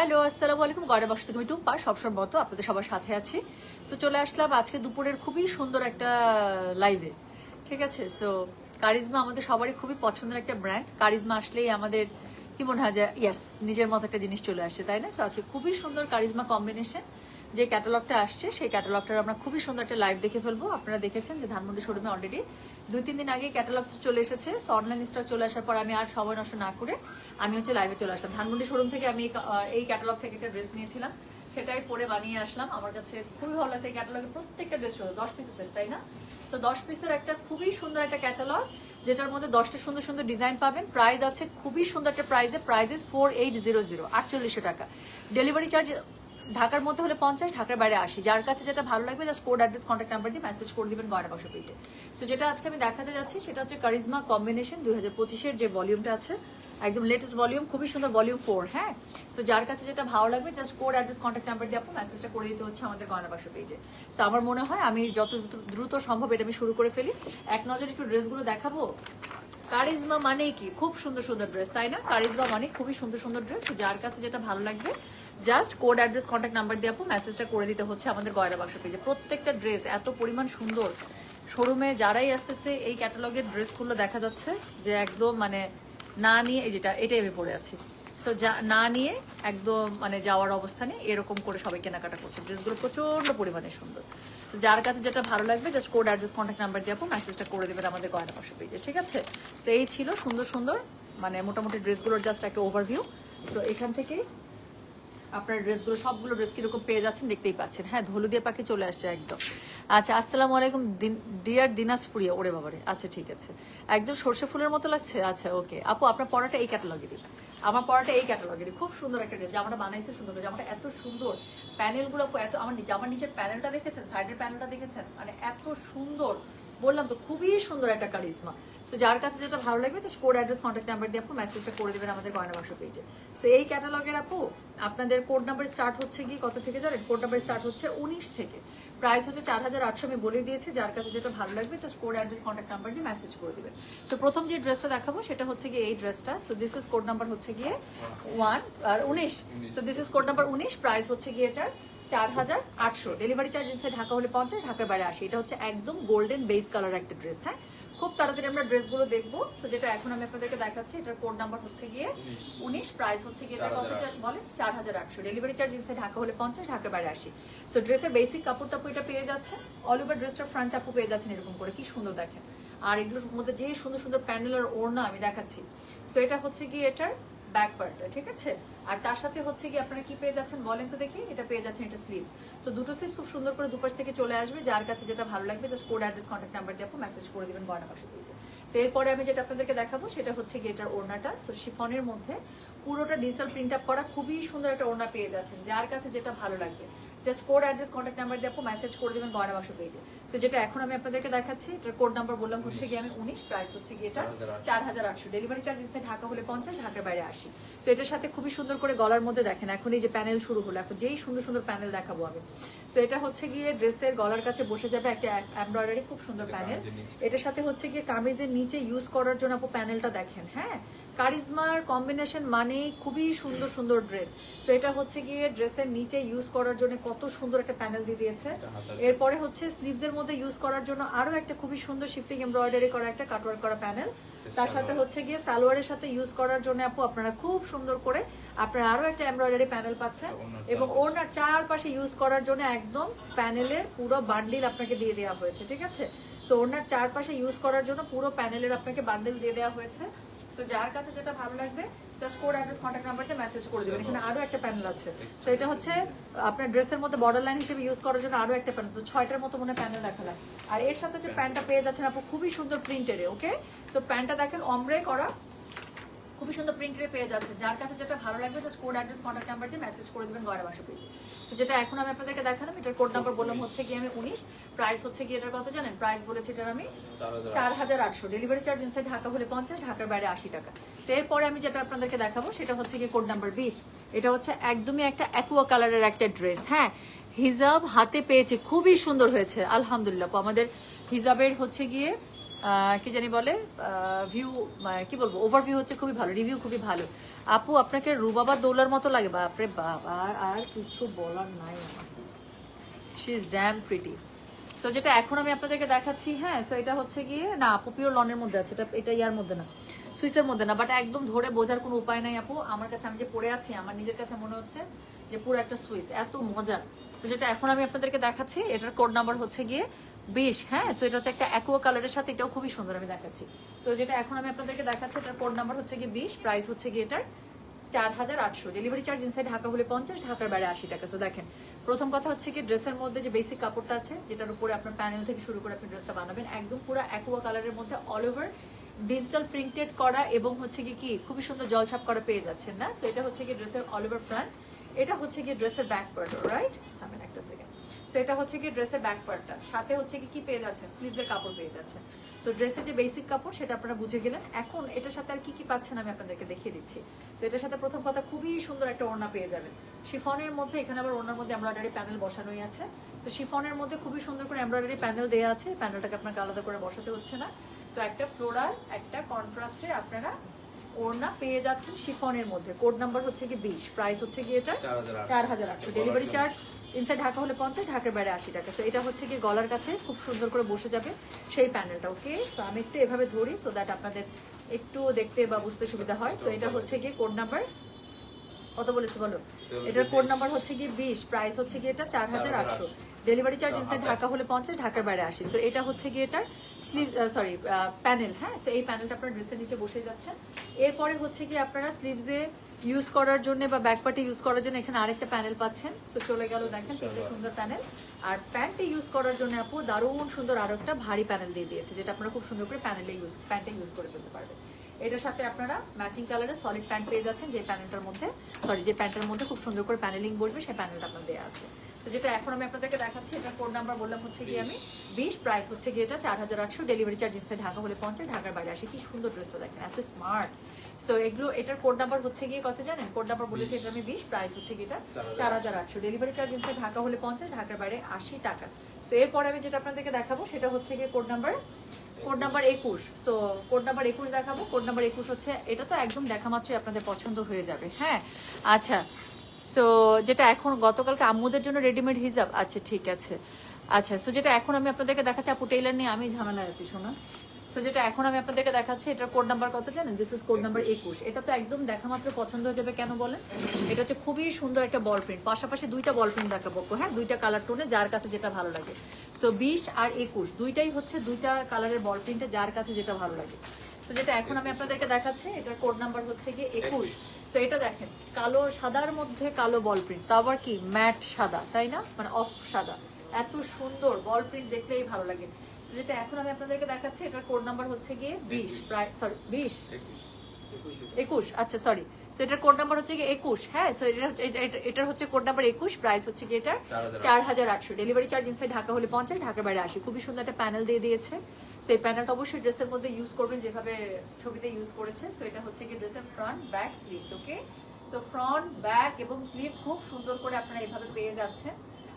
Hello, আসসালামু আলাইকুম। গয়না বক্স থেকে টুম্পা। সবসময় মতো আপনাদের সবার সাথে আছি। সো চলে আসলাম আজকে দুপুরের খুবই সুন্দর একটা লাইভে ঠিক আছে? সো কারিজমা আমাদের সবারই খুবই পছন্দের একটা ব্র্যান্ড কারিজমা আসলেই আমাদের, কি মনে হয় যে ইয়াস নিজের মতো একটা জিনিস চলে আসে, তাই না? সো আজকে খুবই সুন্দর কারিজমা কম্বিনেশন যে ক্যাটালগটা আসছে, সেই ক্যাটালগটার আমরা খুবই সুন্দর একটা লাইভ দেখে ফেলব। আপনারা দেখেছেন যে ধানমন্ডি শোরুমে অলরেডি দুই, তিন দিন আগে ক্যাটালগ চলে এসেছে। সো অনলাইন স্টক চলে আসার পর আমি আর সময় নষ্ট না করে আমি হচ্ছে লাইভে চলে আসলাম। ধানমন্ডি শোরুম থেকে আমি এই ক্যাটালগ থেকে একটা ড্রেস নিয়েছিলাম। সেটাই পরে বানিয়ে আসলাম। আমার কাছে খুবই ভালো লাগছে। এই ক্যাটালগের প্রত্যেকটা ড্রেস ছিল দশ পিসের তাই না? সো দশ পিসের একটা খুবই সুন্দর একটা ক্যাটালগ যেটার মধ্যে দশটা সুন্দর সুন্দর ডিজাইন পাবেন। প্রাইস আছে খুবই সুন্দর একটা প্রাইসে price four eight zero zero আটচল্লিশশো টাকা। ডেলিভারি চার্জ ঢাকার মধ্যে হলে পঞ্চাশ, ঢাকার বাইরে আসি যার কাছে যেটা ভালো লাগবে just code address contact number দিয়ে মেসেজ করে দিবেন গয়না বক্স পেজে। সো যেটা আজকে আমি দেখাতে যাচ্ছি, সেটা হচ্ছে কারিজমা কম্বিনেশন দুই হাজার পঁচিশের যে ভলিউমটা আছে, একদম লেটেস্ট ভলিউম খুবই সুন্দর ভলিউম ফোর হ্যাঁ? সো যার কাছে যেটা ভালো লাগবে just code address contact number দিয়ে আপনি মেসেজটা করে দিতে হচ্ছে আমাদের গয়না বাক্স পেজে। সো আমার মনে হয় আমি যত দ্রুত সম্ভব এটা আমি শুরু করে ফেলি। এক নজরে একটু ড্রেসগুলো দেখাবো। কারিজমা মানে কি? খুব সুন্দর সুন্দর ড্রেস, তাই না? কারিজমা মানে খুবই সুন্দর সুন্দর ড্রেস। যার কাছে যেটা ভালো লাগবে just code address contact number দিয়ে আপু মেসেজটা করে দিতে হচ্ছে আমাদের গয়না বাক্স পেজে প্রত্যেকটা ড্রেস এত পরিমাণ সুন্দর। শোরুমে যারাই আসতেছে, এই ক্যাটালগের ড্রেসগুলো দেখা যাচ্ছে যে একদম মানে না নিয়ে, এই যেটা, এটাই আমি পরে আছি। সো যা, না নিয়ে একদম মানে যাওয়ার অবস্থানে এরকম করে সবাই কেনাকাটা করছে। ড্রেসগুলো প্রচণ্ড পরিমাণে সুন্দর। তো যার কাছে যেটা ভালো লাগবে just code address contact number দিয়ে আপু মেসেজটা করে দেবেন আমাদের গয়না পাশে পেজে ঠিক আছে? তো এই ছিল সুন্দর সুন্দর মানে মোটামুটি ড্রেসগুলোর জাস্ট একটা ওভারভিউ তো এখান থেকে আপনার ড্রেসগুলো, সবগুলো ড্রেস কীরকম পেয়ে যাচ্ছেন দেখতেই পাচ্ছেন। হ্যাঁ ধলুদিয়া পাখি চলে আসছে একদম। আচ্ছা আসসালামু আলাইকুম ডিয়ার দিনাজপুরিয়া, ওরে বাবারে। আচ্ছা ঠিক আছে। একদম সর্ষে ফুলের মতো লাগছে? আচ্ছা ওকে। আপু, আপনার পড়াটা এই ক্যাটালগেরই। আমার পড়াটা এই ক্যাটালগেরই। খুব সুন্দর একটা ড্রেস। জামাটা বানাইছে সুন্দর জামাটা এত সুন্দর। প্যানেলগুলো এত, আমার আমার নিচের প্যানেলটা দেখেছেন? সাইডের প্যানেলটা দেখেছেন? মানে এত সুন্দর। বললাম তো খুবই সুন্দর একটা কারিজমা সো যার কাছে যেটা ভালো লাগবে just code address contact number দিয়ে আপু মেসেজটা করে দেবেন আমাদের গয়না বাক্স পেজে সো এই ক্যাটালগের আপু আপনাদের কোড নাম্বার স্টার্ট হচ্ছে কি কত থেকে জানেন? কোড নাম্বার স্টার্ট হচ্ছে উনিশ থেকে। প্রাইস হচ্ছে চার হাজার আটশো আমি বলে দিয়েছি যার কাছে যেটা ভালো লাগবে just code address contact number দিয়ে মেসেজ করে দেবেন। সো প্রথম যে ড্রেসটা দেখাবো সেটা হচ্ছে গিয়ে এই ড্রেসটা so this is code number হচ্ছে গিয়ে ওয়ান আর উনিশ। So this is code number উনিশ প্রাইস হচ্ছে গিয়ে এটার চার হাজার আটশো। ডেলিভারি চার্জ ইনসাইড ঢাকা হলে পঞ্চাশ ঢাকার বাইরে আসে এটা হচ্ছে একদম গোল্ডেন বেস কালার একটা ড্রেস হ্যাঁ? খুব তাড়াতাড়ি আমরা ড্রেসগুলো দেখব। সো যেটা এখন আমি আপনাদেরকে দেখাচ্ছি এটার কোড নাম্বার হচ্ছে গিয়ে উনিশ। প্রাইস হচ্ছে গিয়ে এটা কত চার্জ বলে? চার হাজার আটশো। ডেলিভারি চার্জ ইনসাইড ঢাকা হলে পঞ্চাশ ঢাকার বাইরে আসি সো ড্রেসের বেসিক কাপড় টাপড় এটা পেয়ে যাচ্ছে অল ওভার ড্রেসটার ফ্রন্ট টাপু পেয়ে যাচ্ছেন এরকম করে। কি সুন্দর দেখেন। আর এগুলোর মধ্যে যে সুন্দর সুন্দর প্যানেল আর ওড়না আমি দেখাচ্ছি। সো এটা হচ্ছে গিয়ে এটার ব্যাক পার্টটা ঠিক আছে? আর তার সাথে হচ্ছে কি আপনারা কি পেয়ে যাচ্ছেন বলেন তো দেখি, এটা পেয়ে যাচ্ছেন এটা স্লিভস সো দুটো স্লিভস খুব সুন্দর করে দুপাশ থেকে চলে আসবে, যার কাছে যেটা ভালো লাগবে just code address contact number দিয়ে আপনি মেসেজ করে দিবেন গয়না পেয়ে পেজে সো এরপরে আমি যেটা আপনাদেরকে দেখাবো, সেটা হচ্ছে গিয়ে এটার ওড়নাটা। সো শিফনের মধ্যে পুরোটা ডিজিটাল প্রিন্ট আপ করা খুবই সুন্দর একটা ওড়না পেয়ে যাচ্ছেন, যার কাছে যেটা ভালো লাগবে। Just code address contact number দিয়ে আপনি মেসেজ করে দেবেন গয়না বাক্স পেজে সো যেটা এখন আমি আপনাদেরকে দেখাচ্ছি এটার কোড নাম্বার বললাম হচ্ছে গিয়ে আমি উনিশ প্রাইস হচ্ছে গিয়ে এটা চার হাজার আটশো। ডেলিভারি চার্জ ইনসাইড ঢাকা হলে পঞ্চাশ ঢাকার বাইরে আসি সো এটার সাথে খুবই সুন্দর করে গলার মধ্যে দেখেন এখন এই যে প্যানেল শুরু হলো এখন যেই সুন্দর সুন্দর প্যানেল দেখাবো আমি। সো এটা হচ্ছে গিয়ে ড্রেসের গলার কাছে বসে যাবে একটা এমব্রয়ডারি খুব সুন্দর প্যানেল এটার সাথে হচ্ছে গিয়ে কামিজের নিচে ইউজ করার জন্য আপু প্যানেলটা দেখেন হ্যাঁ? কারিজমার কম্বিনেশন মানেই খুবই সুন্দর সুন্দর ড্রেস সো এটা হচ্ছে গিয়ে ড্রেসের নিচে ইউজ করার জন্য কত সুন্দর একটা প্যানেল দিয়ে দিয়েছে। এরপরে হচ্ছে স্লিভস এর মধ্যে ইউজ করার জন্য আরও একটা খুবই সুন্দর শিফটিং এমব্রয়ডারি করা একটা কাটওয়ার্ক করা প্যানেল তার সাথে হচ্ছে গিয়ে সালোয়ারের সাথে ইউজ করার জন্য আপু আপনারা খুব সুন্দর করে আপনারা আরও একটা এমব্রয়ডারি প্যানেল পাচ্ছেন। এবং ওনার চারপাশে ইউজ করার জন্য একদম প্যানেলের পুরো বান্ডিল আপনাকে দিয়ে দেওয়া হয়েছে ঠিক আছে? সো ওনার চারপাশে ইউজ করার জন্য পুরো প্যানেলের আপনাকে বান্ডিল দিয়ে দেওয়া হয়েছে। সো যার কাছে যেটা ভালো লাগবে জাস্ট কোড অ্যাড্রেস কন্ট্যাক্ট নাম্বারতে মেসেজ করে দেবেন। এখানে আরও একটা প্যানেল আছে। সো এটা হচ্ছে আপনার ড্রেসের মধ্যে বর্ডার লাইন হিসেবে ইউজ করার জন্য আরও একটা প্যানেল আছে ছয়টার মতো মনে প্যানেল দেখালাম। আর এর সাথে যে প্যান্টটা পেয়ে যাচ্ছেন আপু খুবই সুন্দর প্রিন্টের ওকে সো প্যান্টটা দেখেন অমরে করা খুবই সুন্দর প্রিন্টের পেয়ে যাচ্ছে। যার কাছে যেটা ভালো লাগবে just code address contact number দিয়ে মেসেজ করে দেবেন গয়না বাসা পেজে সো যেটা এখন আমি আপনাদেরকে দেখালাম এটার কোড নাম্বার বললাম হচ্ছে কি আমি উনিশ। প্রাইস হচ্ছে কি এটার কত জানেন? প্রাইস বলেছি এটার আমি চার হাজার আটশো। ডেলিভারি চার্জ ইনসাইড ঢাকা হলে পঞ্চাশ ঢাকার বাইরে আশি টাকা। তো এরপরে আমি যেটা আপনাদেরকে দেখাবো সেটা হচ্ছে গিয়ে কোড নাম্বার বিশ। এটা হচ্ছে একদমই একটা অ্যাকুয়া কালারের একটা ড্রেস হ্যাঁ? হিজাব হাতে পেয়েছে খুবই সুন্দর হয়েছে আলহামদুলিল্লাহ। আমাদের হিজাবের হচ্ছে গিয়ে কি জানি বলে ভিউ কি বলব ওভারভিউ হচ্ছে খুবই ভালো রিভিউ খুবই ভালো। আপু, আপনাকে রুবাবা দৌলার মতো লাগে, বাপরে বাপ, আর কিছু বলার নাই she is damn pretty so যেটা এখন আমি আপনাদেরকে দেখাচ্ছি হ্যাঁ সো এটা হচ্ছে গিয়ে, না, আপু পিওর লনের মধ্যে আছে, এটা এটা ইয়ার মধ্যে না সুইসের মধ্যে না বাট একদম ধরে বোঝার কোনো উপায় নাই আপু। আমার কাছে, আমি যে পড়ে আছি, আমার নিজের কাছে মনে হচ্ছে যে পুরো একটা সুইস এত মজা। সো যেটা এখন আমি আপনাদেরকে দেখাচ্ছি, এটার কোড নাম্বার হচ্ছে গিয়ে বিশ হ্যাঁ সো এটা হচ্ছে একটা অ্যাকোয়া কালারের সাথে এটাও খুবই সুন্দর আমি দেখাচ্ছি। সো যেটা এখন আমি আপনাদেরকে দেখাচ্ছি, এটার কোড নাম্বার হচ্ছে গিয়ে বিশ প্রাইস হচ্ছে গিয়ে এটার চার হাজার আটশো। ডেলিভারি চার্জ ইনসাইড ঢাকা হলে পঞ্চাশ, ঢাকার বাইরে আশি টাকা। সো দেখেন, প্রথম কথা হচ্ছে কি ড্রেসের মধ্যে যে বেসিক কাপড়টা আছে, যেটার উপরে আপনার প্যানেল থেকে শুরু করে আপনি ড্রেসটা বানাবেন, একদম পুরো অ্যাকোয়া কালারের মধ্যে অল ওভার ডিজিটাল প্রিন্টেড করা এবং হচ্ছে কি কি, খুবই সুন্দর জলছাপ করা পেয়ে যাচ্ছেন না? সো এটা হচ্ছে কি ড্রেসের অল ওভার ফ্রন্ট এটা হচ্ছে কি ড্রেসের ব্যাক পার্ট রাইট সো এটা হচ্ছে কি ড্রেসের ব্যাক পার্টটা সাথে হচ্ছে কি কি পেয়ে যাচ্ছেন? স্লিভসের কাপড় পেয়ে যাচ্ছেন। সো ড্রেসের যে বেসিক কাপড় সেটা আপনারা বুঝে গেলেন। এখন এটার সাথে আর কি কি পাচ্ছেন আমি আপনাদেরকে দেখিয়ে দিচ্ছি। তো এটার সাথে প্রথম কথা খুবই সুন্দর একটা ওড়না পেয়ে যাবেন। শিফনের মধ্যে এখানে আবার ওড়নার মধ্যে এমব্রয়ডারি প্যানেল বসানোই আছে। তো শিফনের মধ্যে খুবই সুন্দর করে এমব্রয়ডারি প্যানেল দেওয়া আছে। প্যানেলটাকে আপনাকে আলাদা করে বসাতে হচ্ছে না। সো একটা ফ্লোরাল একটা কন্ট্রাস্টে আপনারা ওড়না পেয়ে যাচ্ছেন শিফনের মধ্যে। কোড নাম্বার হচ্ছে কি বিশ। প্রাইস হচ্ছে কি এটা চার হাজার আটশো। ডেলিভারি চার্জ ইনসাইড ঢাকা হলে পঞ্চাশ ঢাকার বাইরে আশি টাকা। তো এটা হচ্ছে কি গলার কাছে খুব সুন্দর করে বসে যাবে সেই প্যানেলটা ওকে তো আমি একটু এভাবে ধরি সো দ্যাট আপনাদের একটু দেখতে বা বুঝতে সুবিধা হয়। তো এটা হচ্ছে গিয়ে কোড নাম্বার কত বলেছি বলো? এটার কোড নাম্বার হচ্ছে গিয়ে বিশ প্রাইস হচ্ছে গিয়ে এটা চার হাজার আটশো। ডেলিভারি চার্জ ইনসাইড ঢাকা হলে পঞ্চাশ ঢাকার বাইরে আসি সো এটা হচ্ছে গিয়ে এটার স্লিভ সরি প্যানেল হ্যাঁ? সো এই প্যানেলটা আপনার ড্রেসের নিচে বসে যাচ্ছে এরপরে হচ্ছে গিয়ে আপনারা স্লিভসে ইউজ করার জন্য বা ব্যাক পার্টে ইউজ করার জন্য এখানে আরেকটা প্যানেল পাচ্ছেন। সো চলে গেল দেখেন তিনটে সুন্দর প্যানেল আর প্যান্টে ইউজ করার জন্য আপু দারুণ সুন্দর আরও একটা ভারী প্যানেল দিয়ে দিয়েছে যেটা আপনারা খুব সুন্দর করে প্যানেলে ইউজ প্যান্টে ইউজ করে ফেলতে পারবেন। এটার সাথে আপনারা ম্যাচিং কালারের সলিড প্যান্ট পেয়ে যাচ্ছেন যে প্যানেলটার মধ্যে সরি যে প্যান্টের মধ্যে খুব সুন্দর করে প্যানেলিং বসবে সেই প্যানেলটা আপনার দেওয়া আছে। তো যেটা এখন আমি আপনাদেরকে দেখাচ্ছি এটা কোড নাম্বার বললাম হচ্ছে গিয়ে আমি বিশ প্রাইস হচ্ছে গিয়ে এটা চার হাজার আটশো ডেলিভারি চার্জ ইনসাইড ঢাকা হলে পঞ্চাশ ঢাকার বাইরে আসে। কি সুন্দর ড্রেসটা দেখেন এত স্মার্ট সো এগুলো এটার কোড নাম্বার হচ্ছে গিয়ে কত জানেন? কোড নাম্বার বলেছে এটা আমি বিশ প্রাইস হচ্ছে গিয়ে এটা চার হাজার আটশো। ডেলিভারি চার্জ ইনসাইড ঢাকা হলে পঞ্চাশ ঢাকার বাইরে আশি টাকা। সো এরপরে আমি যেটা আপনাদেরকে দেখাবো সেটা হচ্ছে গিয়ে কোড নাম্বার কোড নাম্বার একুশ। সো কোড নাম্বার একুশ দেখাবো কোড নাম্বার একুশ হচ্ছে এটা তো একদম দেখা মাত্রই আপনাদের পছন্দ হয়ে যাবে হ্যাঁ? আচ্ছা সো যেটা এখন গতকালকে আম্মুদের জন্য রেডিমেড হিসাব আচ্ছা ঠিক আছে। আচ্ছা সো যেটা এখন আমি আপনাদেরকে দেখাচ্ছি আপু টেইলার নিয়ে আমি ঝামেলা আছি শোনা। সো যেটা এখন আমি আপনাদেরকে দেখাচ্ছি এটার কোড নাম্বার কত জানেন? দিস ইজ কোড নাম্বার একুশ। এটা তো একদম দেখা মাত্র পছন্দ হয়ে যাবে কেন বলেন? এটা হচ্ছে খুবই সুন্দর একটা বল প্রিন্ট পাশাপাশি দুইটা বল প্রিন্ট দেখাবো হ্যাঁ দুইটা কালার টোনে যার কাছে যেটা ভালো লাগে। সো বিশ আর একুশ দুইটাই হচ্ছে দুইটা কালারের বল প্রিন্টে যার কাছে যেটা ভালো লাগে। সো যেটা এখন আমি আপনাদেরকে দেখাচ্ছি এটার কোড নাম্বার হচ্ছে গিয়ে একুশ। সো এটা দেখেন কালো সাদার মধ্যে কালো বল প্রিন্ট তা আবার কি? ম্যাট সাদা তাই না? মানে অফ সাদা। এত সুন্দর বল প্রিন্ট দেখলেই ভালো লাগে। যেটা এখন আমি আপনাদেরকে দেখাচ্ছি এটার কোড নাম্বার হচ্ছে গিয়ে বিশ প্রায় সরি বিশ। একুশ। আচ্ছা সরি সো এটার কোড নাম্বার হচ্ছে গিয়ে একুশ হ্যাঁ? সো এটার হচ্ছে কোড নাম্বার একুশ প্রাইস হচ্ছে গিয়ে এটার চার হাজার আটশো। ডেলিভারি চার্জ ইনসাইড ঢাকা হলে পঞ্চাশ ঢাকার বাইরে আসে খুবই সুন্দর একটা প্যানেল দিয়ে দিয়েছে। সো এই প্যানেলটা অবশ্যই ড্রেসের মধ্যে ইউজ করবেন যেভাবে ছবিতে ইউজ করেছে। সো এটা হচ্ছে গিয়ে ড্রেসের front back sleeves okay so front back এবং স্লিভ খুব সুন্দর করে আপনারা এভাবে পেয়ে যাচ্ছেন।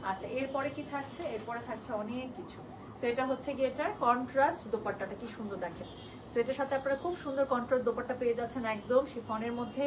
আচ্ছা এরপরে কি থাকছে? এরপরে থাকছে অনেক কিছু। সো এটা হচ্ছে গিয়ে এটার কন্ট্রাস্ট দোপাট্টাটা কি সুন্দর দেখেন। সো এটার সাথে আপনারা খুব সুন্দর কন্ট্রাস্ট দোপাট্টা পেয়ে যাচ্ছেন একদম শিফনের মধ্যে।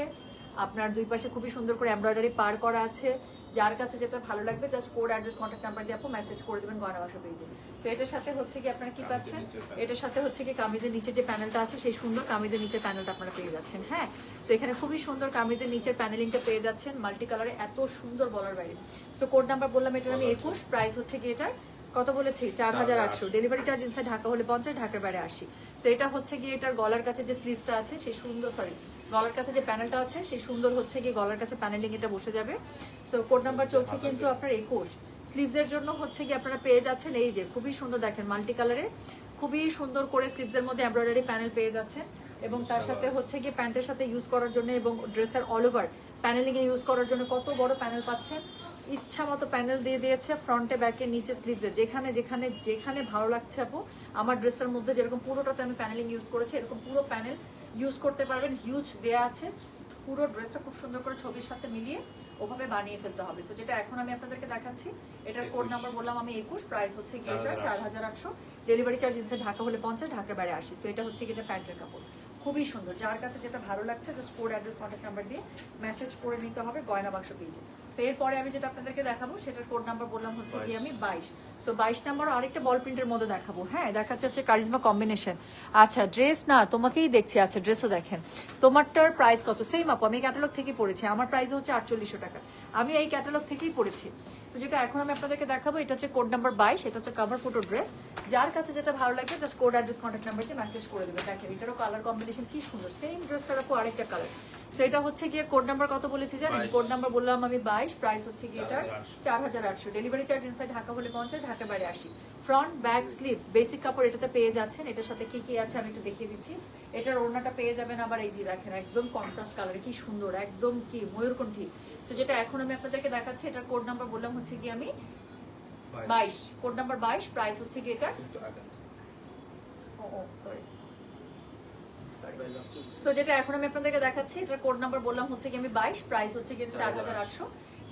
আপনার দুই পাশে খুবই সুন্দর করে এমব্রয়ডারি পার করা আছে। যার কাছে যেটা ভালো লাগবে just code address contact number দিয়ে আপনি মেসেজ করে দেবেন গয়না বাসা পেজে। সো এটার সাথে হচ্ছে কি আপনারা কি পাচ্ছেন? এটার সাথে হচ্ছে কি কামিজের নিচে যে প্যানেলটা আছে সেই সুন্দর কামিজের নিচের প্যানেলটা আপনারা পেয়ে যাচ্ছেন হ্যাঁ? সো এখানে খুবই সুন্দর কামিজের নিচের প্যানেলিংটা পেয়ে যাচ্ছেন। মাল্টি কালারে এত সুন্দর বলার বাইরে। সো কোড নাম্বার বললাম এটার আমি একুশ প্রাইস হচ্ছে কি এটার কত বলেছি চার হাজার আটশো। ডেলিভারি চার্জ ইনসাইড ঢাকা হলে পঞ্চাশ ঢাকার বাইরে আসি সো এটা হচ্ছে গিয়ে এটার গলার কাছে যে স্লিভসটা আছে সেই সুন্দর সরি গলার কাছে যে প্যানেলটা আছে সেই সুন্দর হচ্ছে গিয়ে গলার কাছে প্যানেলিং এটা বসে যাবে। সো কোড নাম্বার চলছে কিন্তু আপনার একুশ। স্লিভসের জন্য হচ্ছে গিয়ে আপনারা পেয়ে যাচ্ছেন এই যে খুবই সুন্দর দেখেন মাল্টি কালারে খুবই সুন্দর করে স্লিভসের মধ্যে এমব্রয়ডারি প্যানেল পেয়ে যাচ্ছেন। এবং তার সাথে হচ্ছে গিয়ে প্যান্টের সাথে ইউজ করার জন্য এবং ড্রেসের অল ওভার প্যানেলিং এ ইউজ করার জন্য কত বড় প্যানেল পাচ্ছেন। ইচ্ছা মতো প্যানেল দিয়ে দিয়েছে ফ্রন্টে ব্যাকে নিচে স্লিভসে। যেখানে যেখানে যেখানে ভালো লাগছে আপু আমার ড্রেসটার মধ্যে যেরকম পুরোটাতে আমি প্যানেলিং ইউজ করেছি এরকম পুরো প্যানেল ইউজ করতে পারবেন। হিউজ দেয়া আছে। পুরো ড্রেসটা খুব সুন্দর করে ছবির সাথে মিলিয়ে ওভাবে বানিয়ে ফেলতে হবে। সো যেটা এখন আমি আপনাদেরকে দেখাচ্ছি এটার কোড 21 নাম্বার বললাম আমি একুশ প্রাইস হচ্ছে এটা চার হাজার আটশো। ডেলিভারি চার্জ ইনসাইড ঢাকা হলে পঞ্চাশ ঢাকার বাইরে আসি সো এটা হচ্ছে কি এটা প্যান্টের কাপড়। খুবই সুন্দর। যার কাছে যেটা ভালো লাগছে just code address contact number দিয়ে মেসেজ করে নিতে হবে গয়না বাক্স পেজে সো এরপরে আমি যেটা আপনাদেরকে দেখাবো সেটার কোড নাম্বার বললাম হচ্ছে কি আমি বাইশ। সো বাইশ নাম্বার আরেকটা বল প্রিন্টের মধ্যে দেখাবো। হ্যাঁ দেখাচ্ছে হচ্ছে কারিজমা কম্বিনেশন আচ্ছা ড্রেস না তোমাকেই দেখছি। আচ্ছা ড্রেসও দেখেন। তোমারটার প্রাইস কত? সেম আপু আমি ক্যাটালগ থেকেই পড়েছি। আমার প্রাইস হচ্ছে আটচল্লিশশো টাকা। আমি এই ক্যাটালগ থেকেই পড়েছি। সো যেটা এখন আমি আপনাদেরকে দেখাবো এটা হচ্ছে কোড নাম্বার বাইশ এটা হচ্ছে কাভার ফটো ড্রেস যার কাছে যেটা ভালো লাগবে just code address contact number দিয়ে মেসেজ করে দেবে। দেখেন এটারও কালার কম্বিনেশন কি সুন্দর। সেম ড্রেসটার আপু আরেকটা কালার সো এটা হচ্ছে গিয়ে কোড নাম্বার কত বলেছি জানেন? কোড নাম্বার বললাম আমি বাইশ। প্রাইস হচ্ছে গিয়ে এটার 4,800 চার হাজার আটশো। ডেলিভারি চার্জ ইনসাইড ঢাকা হলে পঞ্চাশ ঢাকা বাইরে আসি। ফ্রন্ট ব্যাক স্লিভস বেসিক কাপড় এটাতে পেয়ে যাচ্ছেন। এটার সাথে কি কি আছে আমি একটু দেখিয়ে দিচ্ছি। এটার ওড়নাটা পেয়ে যাবেন আবার এই যে দেখেন একদম কন্ট্রাস্ট কালার কি সুন্দর একদম কি ময়ূরকণ্ঠী। সো যেটা এখন আমি আপনাদেরকে দেখাচ্ছি এটার কোড নাম্বার বললাম হচ্ছে কি আমি বাইশ। কোড নাম্বার বাইশ প্রাইস হচ্ছে কি এটা। ও সরি সো যেটা এখন আমি আপনাদেরকে দেখাচ্ছি এটার কোড নাম্বার বললাম হচ্ছে কি আমি বাইশ প্রাইস হচ্ছে কি চার হাজার আটশো।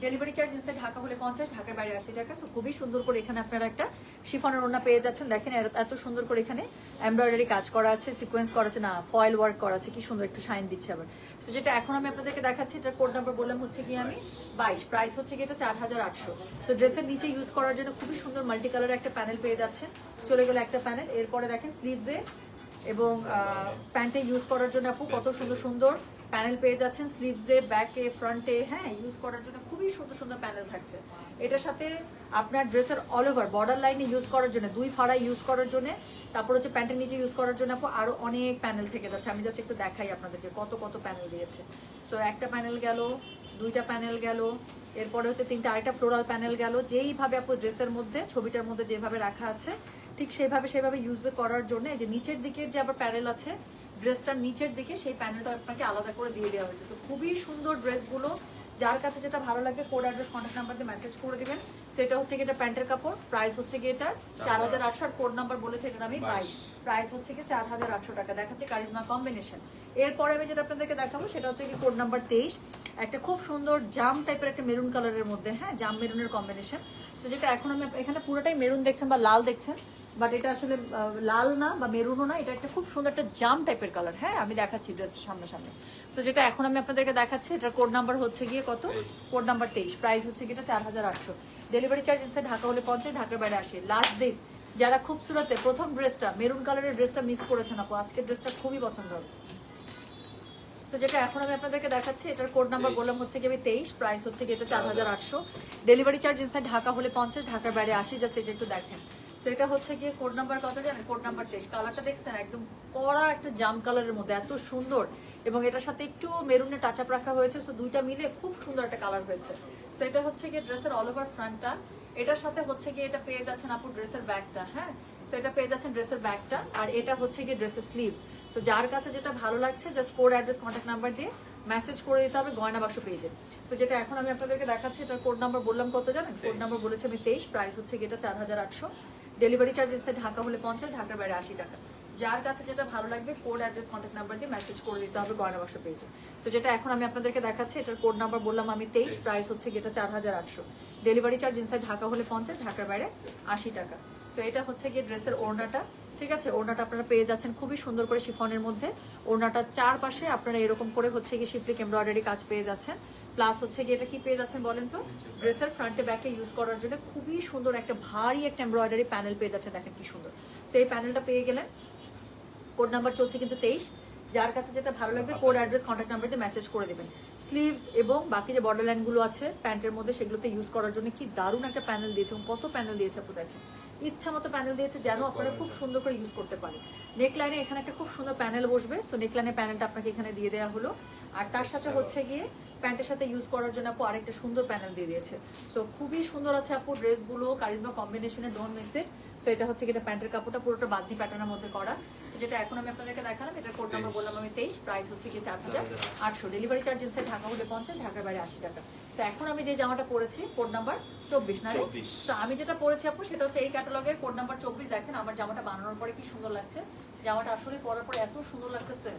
ডেলিভারি চার্জ ইনসাইড ঢাকা হলে পঞ্চাশ, ঢাকার বাইরে আশি টাকা। সো খুবই সুন্দর করে এখানে আপনারা একটা শিফনের ওড়না পেয়ে যাচ্ছেন। দেখেন, এত সুন্দর করে এখানে এমব্রয়ডারি কাজ করা আছে সিকোয়েন্স করা আছে, না ফয়েল ওয়ার্ক করা আছে, কি সুন্দর একটু শাইন দিচ্ছে আবার। সো যেটা এখন আমি আপনাদেরকে দেখাচ্ছি, এটার কোড নাম্বার বললাম হচ্ছে কি আমি বাইশ। প্রাইস হচ্ছে কি এটা চার হাজার আটশো। সো ড্রেসের নিচে ইউজ করার জন্য খুবই সুন্দর মাল্টি কালারের একটা প্যানেল পেয়ে যাচ্ছেন। চলে গেলে একটা প্যানেল এরপরে দেখেন স্লিভসে এবং প্যান্টে ইউজ করার জন্য আপু কত সুন্দর সুন্দর প্যানেল পেয়ে যাচ্ছেন। স্লিভসে ব্যাকে ফ্রন্টে হ্যাঁ ইউজ করার জন্য খুবই সুন্দর সুন্দর প্যানেল থাকছে। এটার সাথে আপনার ড্রেসের অল ওভার বর্ডার লাইনে ইউজ করার জন্য দুই ফাড়া ইউজ করার জন্য তারপর হচ্ছে প্যান্টের নিচে ইউজ করার জন্য আপু আরও অনেক প্যানেল থেকে যাচ্ছে। আমি জাস্ট একটু দেখাই আপনাদেরকে কত কত প্যানেল দিয়েছে। সো একটা প্যানেল গেল দুইটা প্যানেল গেল এরপরে হচ্ছে তিনটা আরেকটা ফ্লোরাল প্যানেল গেল। যেইভাবে আপু ড্রেসের মধ্যে ছবিটার মধ্যে যেভাবে রাখা আছে ঠিক সেইভাবে সেভাবে ইউজ করার জন্য এই যে নিচের দিকের যে আবার প্যানেল আছে ড্রেসটার নিচের দিকে সেই প্যানেলটা আপনাকে আলাদা করে দিয়ে দেওয়া হয়েছে। তো খুবই সুন্দর ড্রেসগুলো যার কাছে যেটা ভালো লাগে কোড অ্যাড্রেস কন্ট্যাক্ট নাম্বার দিয়ে মেসেজ করে দিবেন। সেটা হচ্ছে কি এটা প্যান্টের কাপড় প্রাইস হচ্ছে কি এটা চার হাজার আটশো আর কোড নাম্বার বলেছে এটা আমি বাইশ। প্রাইস হচ্ছে কি চার হাজার আটশো টাকা। দেখাচ্ছে কারিজমা কম্বিনেশন এরপরে আমি যেটা আপনাদেরকে দেখাবো সেটা হচ্ছে কি কোড নাম্বার তেইশ। একটা খুব সুন্দর জাম টাইপের একটা মেরুন কালারের মধ্যে হ্যাঁ জাম মেরুনের কম্বিনেশন সো যেটা এখন আমি এখানে পুরোটাই মেরুন দেখছেন বা লাল দেখছেন। বাট এটা আসলে লাল না বা মেরুনও না এটা একটা খুব সুন্দর একটা জাম টাইপের কালার হ্যাঁ আমি দেখাচ্ছি ড্রেসটা সামনে সামনে সো যেটা এখন আমি আপনাদেরকে দেখাচ্ছি এটার কোড নাম্বার হচ্ছে গিয়ে কত? কোড নাম্বার তেইশ। প্রাইস হচ্ছে গিয়ে চার হাজার আটশো। ডেলিভারি চার্জ ইনসাইড ঢাকা হলে পঞ্চাশ ঢাকার বাইরে আসে লাস্ট দিন যারা খুব সুরাতে প্রথম ড্রেসটা মেরুন কালারের ড্রেসটা মিস করেছেন আপু আজকের ড্রেসটা খুবই পছন্দ হবে। সো যেটা এখন আমি আপনাদেরকে দেখাচ্ছি এটার কোড নাম্বার বললাম হচ্ছে কি আমি তেইশ। প্রাইস হচ্ছে কি এটা চার হাজার আটশো। ডেলিভারি চার্জ ইনসাইড ঢাকা হলে পঞ্চাশ ঢাকার বাইরে আসি জাস্ট এটা একটু দেখেন। সো এটা হচ্ছে গিয়ে কোড নাম্বার কত জানেন? কোড নাম্বার তেইশ কালারটা দেখছেন? একদম কড়া একটা জাম কালারের মধ্যে, এত সুন্দর। এবং এটার সাথে একটু মেরুনের টাচ আপ রাখা হয়েছে সো দুইটা মিলে খুব সুন্দর একটা কালার হয়েছে। সো এটা হচ্ছে গিয়ে ড্রেসের অল ওভার ফ্রন্টটা এটার সাথে হচ্ছে গিয়ে এটা পেয়ে যাচ্ছেন আপু ড্রেসের ব্যাগটা হ্যাঁ? সো এটা পেয়ে যাচ্ছেন ড্রেসের ব্যাগটা আর এটা হচ্ছে গিয়ে ড্রেসের স্লিভস সো যার কাছে যেটা ভালো লাগছে just code address contact number দিয়ে মেসেজ করে দিতে হবে, গয়না বাক্স পেজে সো যেটা এখন আমি আপনাদেরকে দেখাচ্ছি, এটার কোড নাম্বার বললাম কত জানেন? কোড নাম্বার বলেছে আমি তেইশ প্রাইস হচ্ছে গিয়ে এটা চার হাজার আটশো। ডেলিভারি চার্জ এসে ঢাকা হলে পঞ্চাশ ঢাকার বাইরে আশি টাকা। যার কাছে যেটা ভালো লাগবে কোড অ্যাড্রেস কন্ট্যাক্ট নাম্বার দিয়ে মেসেজ করে দিতে হবে গয়না বাক্স পেজে সো যেটা এখন আমি আপনাদেরকে দেখাচ্ছি এটার কোড নাম্বার বললাম আমি তেইশ প্রাইস হচ্ছে গিয়ে এটা চার হাজার আটশো। ডেলিভারি চার্জ ইনসাইড ঢাকা হলে পঞ্চাশ ঢাকার বাইরে আশি টাকা। সো এটা হচ্ছে গিয়ে ড্রেসের ওড়নাটা ঠিক আছে? ওড়নাটা আপনারা পেয়ে যাচ্ছেন খুবই সুন্দর করে শিফনের মধ্যে। ওড়নাটার চারপাশে আপনারা এরকম করে হচ্ছে গিয়ে শিফলিক এমব্রয়ডারি কাজ পেয়ে যাচ্ছেন। প্লাস হচ্ছে গিয়ে এটা কি পেয়ে যাচ্ছেন বলেন তো? ড্রেসের ফ্রন্টে ব্যাকে ইউজ করার জন্য খুবই সুন্দর একটা ভারী একটা এমব্রয়ডারি প্যানেল পেয়ে যাচ্ছেন দেখেন কি সুন্দর। সো এই প্যানেলটা পেয়ে গেলেন। কোড নাম্বার চলছে কিন্তু তেইশ। যার কাছে যেটা ভালো লাগবে কোড অ্যাড্রেস কন্ট্যাক্ট নাম্বার দিয়ে মেসেজ করে দেবেন। স্লিভস এবং বাকি যে বর্ডার লাইনগুলো আছে প্যান্টের মধ্যে সেগুলোতে ইউজ করার জন্য কি দারুণ একটা প্যানেল দিয়েছে এবং কত প্যানেল দিয়েছে আপু দেখেন। ইচ্ছা মতো প্যানেল দিয়েছে যেন আপনারা খুব সুন্দর করে ইউজ করতে পারেন। নেকলাইনে এখানে একটা খুব সুন্দর প্যানেল বসবে। সো নেকলাইনের প্যানেলটা আপনাকে এখানে দিয়ে দেওয়া হলো। আর তার সাথে হচ্ছে গিয়ে প্যান্টের সাথে ইউজ করার জন্য আপু আরেকটা সুন্দর প্যানেল দিয়ে দিয়েছে। সো খুবই সুন্দর আছে আপু ড্রেসগুলো কারিজমা কম্বিনেশনে ডোন্ট মিস ইট সো এটা হচ্ছে এটা প্যান্টের কাপড়টা পুরোটা বাদ্দি প্যাটার্নের মধ্যে করা। সো যেটা এখন আমি আপনাদেরকে দেখালাম এটার কোড নাম্বার বললাম আমি তেইশ প্রাইস হচ্ছে কি চার হাজার আটশো। ডেলিভারি চার্জ ইনসাইড ঢাকা হলে পঞ্চাশ ঢাকার বাইরে আশি টাকা। তো এখন আমি যে জামাটা পরেছি কোড নাম্বার চব্বিশ না তো আমি যেটা পরেছি আপু সেটা হচ্ছে এই ক্যাটালগের কোড নাম্বার চব্বিশ। দেখেন আমার জামাটা বানানোর পরে কি সুন্দর লাগছে। জামাটা আসলে পরার পর এত সুন্দর লাগতেছে।